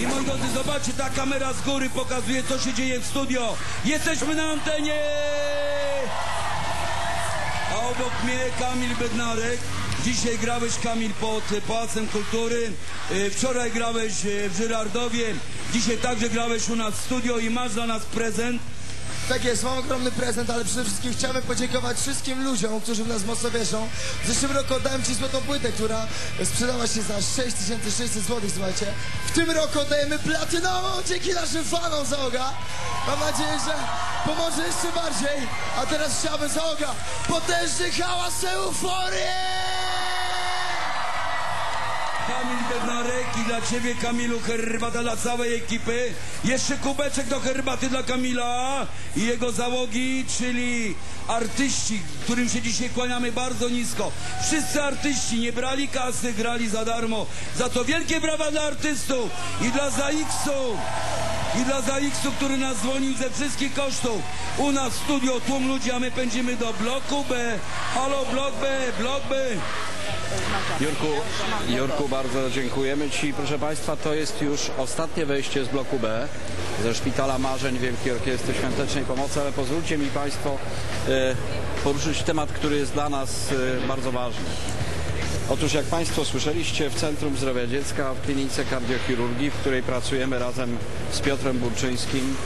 I moi drodzy, zobaczcie, ta kamera z góry pokazuje, co się dzieje w studio. Jesteśmy na antenie! A obok mnie Kamil Bednarek. Dzisiaj grałeś, Kamil, pod Pałacem Kultury. Y, Wczoraj grałeś y, w Żyrardowie. Dzisiaj także grałeś u nas w studio i masz dla nas prezent. Tak jest, mam ogromny prezent, ale przede wszystkim chciałbym podziękować wszystkim ludziom, którzy w nas mocno wierzą. W zeszłym roku oddałem Ci złotą płytę, która sprzedała się za 6600 zł, słuchajcie. W tym roku oddajemy platynową dzięki naszym fanom Zaoga. Mam nadzieję, że pomoże jeszcze bardziej. A teraz chciałbym Zaoga potężny hałas euforii! Kamil Bednarek dla ciebie, Kamilu, herbata dla całej ekipy. Jeszcze kubeczek do herbaty dla Kamila i jego załogi, czyli artyści, którym się dzisiaj kłaniamy bardzo nisko. Wszyscy artyści nie brali kasy, grali za darmo. Za to wielkie brawa dla artystów i dla ZAX-u. I dla ZAX-u, który nas dzwonił ze wszystkich kosztów. U nas w studio tłum ludzi, a my pędzimy do bloku B. Halo, blok B, blok B. Jurku, Jurku, bardzo dziękujemy Ci. Proszę Państwa, to jest już ostatnie wejście z bloku B, ze Szpitala Marzeń Wielkiej Orkiestry Świątecznej Pomocy, ale pozwólcie mi Państwo e, poruszyć temat, który jest dla nas e, bardzo ważny. Otóż jak Państwo słyszeliście, w Centrum Zdrowia Dziecka, w klinice kardiochirurgii, w której pracujemy razem z Piotrem Burczyńskim,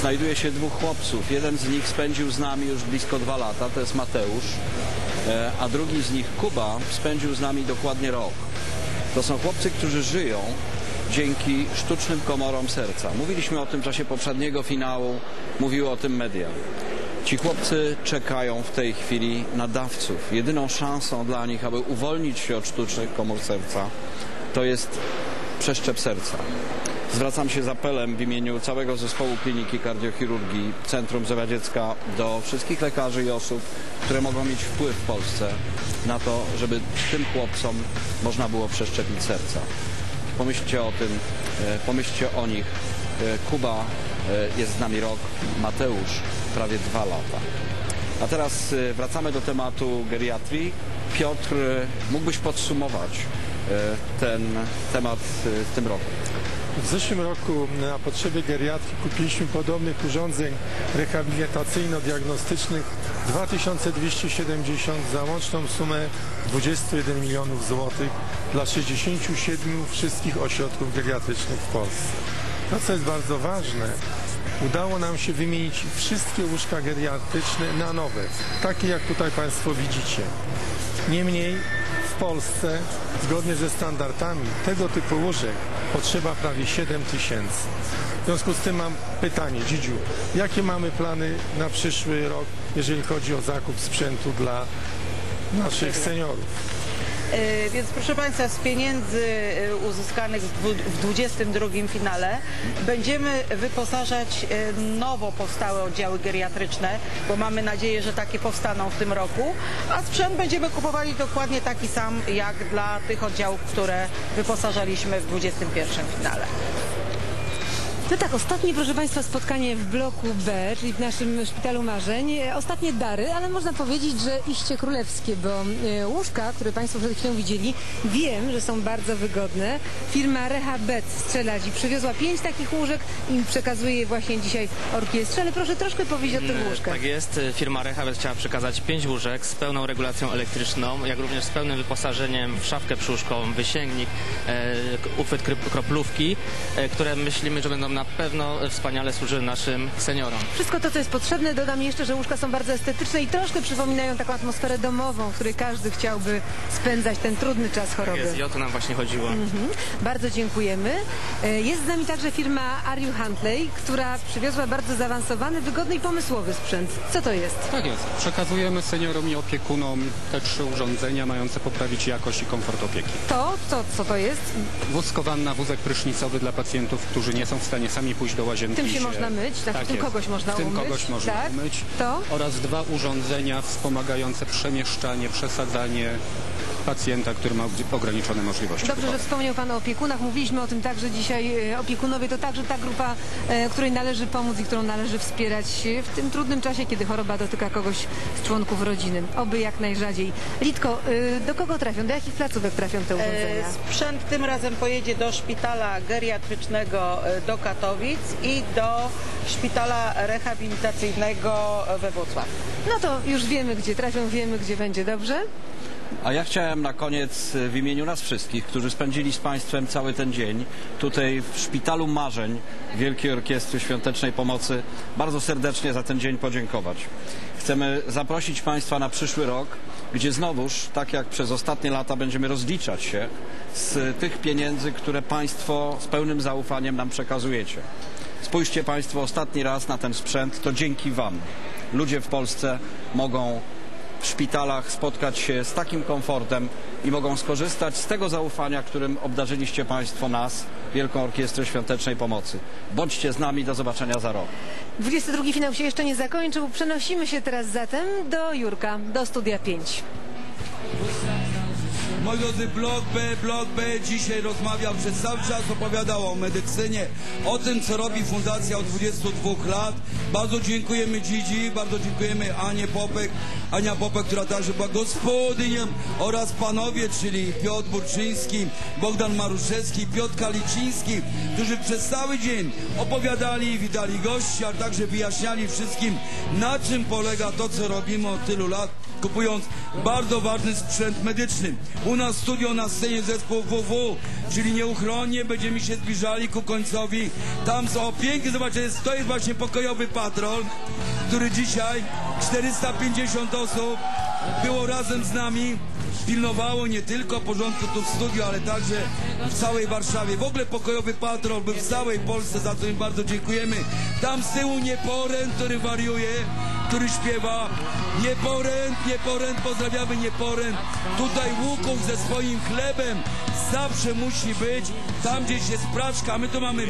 znajduje się dwóch chłopców. Jeden z nich spędził z nami już blisko dwa lata, to jest Mateusz, e, a drugi z nich, Kuba, spędził z nami dokładnie rok. To są chłopcy, którzy żyją dzięki sztucznym komorom serca. Mówiliśmy o tym w czasie poprzedniego finału, mówiły o tym media. Ci chłopcy czekają w tej chwili na dawców. Jedyną szansą dla nich, aby uwolnić się od sztucznych komór serca, to jest przeszczep serca. Zwracam się z apelem w imieniu całego zespołu Kliniki Kardiochirurgii Centrum Zdrowia Dziecka do wszystkich lekarzy i osób, które mogą mieć wpływ w Polsce na to, żeby tym chłopcom można było przeszczepić serca. Pomyślcie o tym, e, pomyślcie o nich. E, Kuba e, jest z nami rok, Mateusz prawie dwa lata. A teraz e, wracamy do tematu geriatrii. Piotr, e, mógłbyś podsumować e, ten temat w tym roku? W zeszłym roku na potrzeby geriatrii kupiliśmy podobnych urządzeń rehabilitacyjno-diagnostycznych 2270 za łączną sumę 21 milionów złotych dla 67 wszystkich ośrodków geriatrycznych w Polsce. To, co jest bardzo ważne, udało nam się wymienić wszystkie łóżka geriatryczne na nowe, takie jak tutaj Państwo widzicie. Niemniej w Polsce, zgodnie ze standardami, tego typu łóżek potrzeba prawie 7 tysięcy. W związku z tym mam pytanie, Dzidziu, jakie mamy plany na przyszły rok, jeżeli chodzi o zakup sprzętu dla naszych seniorów? E, Więc proszę Państwa, z pieniędzy e, uzyskanych w dwu- w 22 finale będziemy wyposażać e, nowo powstałe oddziały geriatryczne, bo mamy nadzieję, że takie powstaną w tym roku, a sprzęt będziemy kupowali dokładnie taki sam jak dla tych oddziałów, które wyposażaliśmy w 21 finale. No tak, ostatnie, proszę Państwa, spotkanie w bloku B, czyli w naszym Szpitalu Marzeń. E, Ostatnie dary, ale można powiedzieć, że iście królewskie, bo e, łóżka, które Państwo przed chwilą widzieli, wiem, że są bardzo wygodne. Firma Rehabet z przywiozła pięć takich łóżek i przekazuje je właśnie dzisiaj orkiestrze, ale proszę troszkę powiedzieć o tych łóżkach. Tak jest. Firma Rehabet chciała przekazać pięć łóżek z pełną regulacją elektryczną, jak również z pełnym wyposażeniem w szafkę przyłóżkową, wysięgnik, e, uchwyt kroplówki, e, które myślimy, że będą na pewno wspaniale służyły naszym seniorom. Wszystko to, co jest potrzebne, dodam jeszcze, że łóżka są bardzo estetyczne i troszkę przypominają taką atmosferę domową, w której każdy chciałby spędzać ten trudny czas choroby. Jest, I o to nam właśnie chodziło. Mhm. Bardzo dziękujemy. E, Jest z nami także firma Ariu Huntley, która przywiozła bardzo zaawansowany, wygodny i pomysłowy sprzęt. Co to jest? Tak jest. Przekazujemy seniorom i opiekunom te trzy urządzenia mające poprawić jakość i komfort opieki. To, co, co to jest? Wózkowanna, wózek prysznicowy dla pacjentów, którzy nie są w stanie sami pójść do łazienki. Tym i się można myć, tak? W tym jest. kogoś można tym umyć, kogoś można tak? umyć. To? Oraz dwa urządzenia wspomagające przemieszczanie, przesadzanie pacjenta, który ma ograniczone możliwości. Dobrze, że wspomniał Pan o opiekunach. Mówiliśmy o tym także dzisiaj. e, Opiekunowie to także ta grupa, e, której należy pomóc i którą należy wspierać w tym trudnym czasie, kiedy choroba dotyka kogoś z członków rodziny. Oby jak najrzadziej. Litko, e, do kogo trafią? Do jakich placówek trafią te urządzenia? Sprzęt tym razem pojedzie do szpitala geriatrycznego do Katowic i do szpitala rehabilitacyjnego we Wrocławiu. No to już wiemy, gdzie trafią, wiemy, gdzie będzie dobrze. A ja chciałem na koniec y, w imieniu nas wszystkich, którzy spędzili z Państwem cały ten dzień tutaj w Szpitalu Marzeń Wielkiej Orkiestry Świątecznej Pomocy bardzo serdecznie za ten dzień podziękować. Chcemy zaprosić Państwa na przyszły rok, gdzie znowuż, tak jak przez ostatnie lata, będziemy rozliczać się z tych pieniędzy, które Państwo z pełnym zaufaniem nam przekazujecie. Spójrzcie Państwo ostatni raz na ten sprzęt, to dzięki Wam ludzie w Polsce mogą w szpitalach spotkać się z takim komfortem i mogą skorzystać z tego zaufania, którym obdarzyliście Państwo nas, Wielką Orkiestrę Świątecznej Pomocy. Bądźcie z nami, do zobaczenia za rok. 22 finał się jeszcze nie zakończył. Przenosimy się teraz zatem do Jurka, do Studia 5. Moi drodzy, Blok B, Blok B. Dzisiaj rozmawiał przez cały czas, opowiadał o medycynie, o tym, co robi Fundacja od 22 lat. Bardzo dziękujemy Dzidzi, bardzo dziękujemy Anie Popek, Ania Popek, która także była gospodynią oraz panowie, czyli Piotr Burczyński, Bogdan Maruszewski, Piotr Kaliciński, którzy przez cały dzień opowiadali, witali gości, a także wyjaśniali wszystkim, na czym polega to, co robimy od tylu lat kupując bardzo ważny sprzęt medyczny. U nas studio na scenie zespół WW, czyli nieuchronnie będziemy się zbliżali ku końcowi. Tam są pięknie, zobaczcie, to jest właśnie pokojowy patrol, który dzisiaj 450 osób było razem z nami. Pilnowało nie tylko porządku tu w studiu, ale także w całej Warszawie. W ogóle pokojowy patrol był w całej Polsce, za co im bardzo dziękujemy. Tam z tyłu Nieporęt, który wariuje, który śpiewa Nieporęt, Nieporęt, pozdrawiamy Nieporęt. Tutaj Łuków ze swoim chlebem zawsze musi być. Tam gdzieś jest praczka, a my tu mamy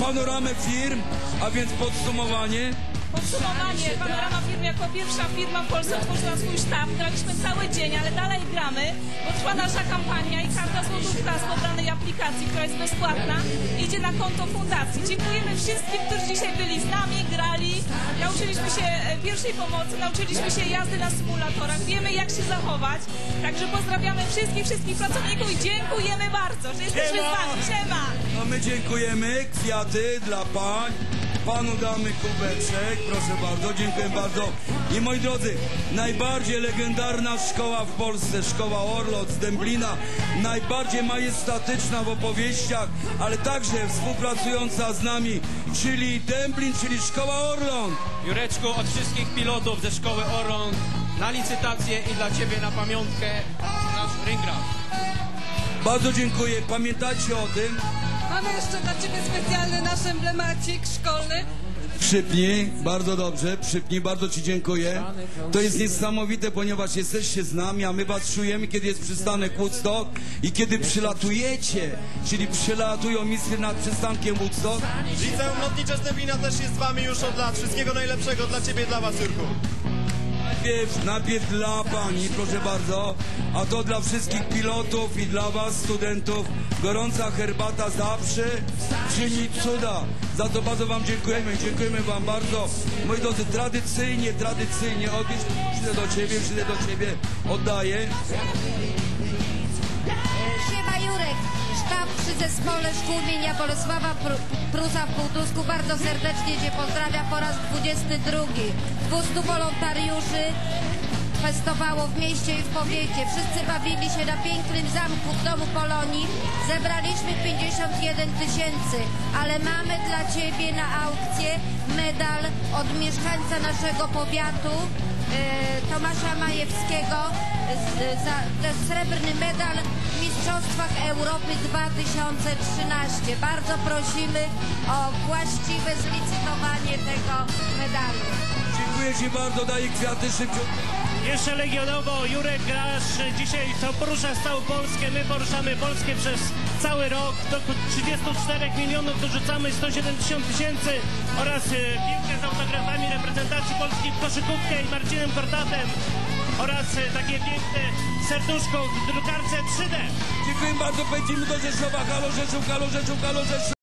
panoramę firm, a więc podsumowanie. Podsumowanie, Panorama Firm jako pierwsza firma w Polsce otworzyła swój sztab. Graliśmy cały dzień, ale dalej gramy, bo trwa nasza kampania i każda złotówka z pobranej aplikacji, która jest bezpłatna, idzie na konto fundacji. Dziękujemy wszystkim, którzy dzisiaj byli z nami, grali, nauczyliśmy się e, pierwszej pomocy, nauczyliśmy się jazdy na symulatorach, wiemy jak się zachować. Także pozdrawiamy wszystkich, wszystkich pracowników i dziękujemy bardzo, że jesteśmy z wami. Siema! A my dziękujemy. Kwiaty dla pań. Panu damy kubeczek, proszę bardzo, dziękuję bardzo. I moi drodzy, najbardziej legendarna szkoła w Polsce, szkoła Orlot z Dęblina, najbardziej majestatyczna w opowieściach, ale także współpracująca z nami, czyli Dęblin, czyli szkoła Orląt. Jureczku, od wszystkich pilotów ze szkoły Orląt na licytację i dla Ciebie na pamiątkę nasz ringraf. Bardzo dziękuję, pamiętajcie o tym. Mamy jeszcze dla Ciebie specjalny nasz emblemacik szkolny. Przypnij, bardzo dobrze, przypnij, bardzo Ci dziękuję. To jest niesamowite, ponieważ jesteście z nami, a my Was czujemy, kiedy jest przystanek Woodstock i kiedy przylatujecie, czyli przylatują misje nad przystankiem Woodstock. Liceum Lotnicze z Dęblina też jest z Wami już od lat. Wszystkiego najlepszego dla Ciebie dla Was, Jurku. Najpierw, najpierw dla Pani, proszę bardzo, a to dla wszystkich pilotów i dla Was, studentów. Gorąca herbata zawsze czyni cuda. Za to bardzo Wam dziękujemy, dziękujemy Wam bardzo. Moi drodzy, tradycyjnie, tradycyjnie, odnieś, przyjdę do Ciebie, przyjdę do Ciebie, oddaję. Siema Jurek, sztab przy zespole szkół imienia Bolesława Pr- Prusa w Półtusku bardzo serdecznie Cię pozdrawia po raz 22. 200 wolontariuszy festowało w mieście i w powiecie. Wszyscy bawili się na pięknym zamku w Domu Polonii. Zebraliśmy 51 tysięcy, ale mamy dla Ciebie na aukcję medal od mieszkańca naszego powiatu, e, Tomasza Majewskiego, to jest srebrny medal Mistrzostwach Europy 2013. Bardzo prosimy o właściwe zlicytowanie tego medalu. Dziękuję Ci bardzo, daję kwiaty szybciej. Jeszcze legionowo, Jurek grasz dzisiaj to poruszasz całą Polskę, my poruszamy Polskę przez cały rok do 34 milionów dorzucamy 170 tysięcy oraz e, piłkę z autografami reprezentacji Polski w koszykówkę i Marcinem Kortatem oraz e, takie piękne serduszko w drukarce 3D. Dziękuję bardzo, pędzimy do Rzeszowa, Halo Rzeszów, Halo Rzeszów, Halo Rzeszów.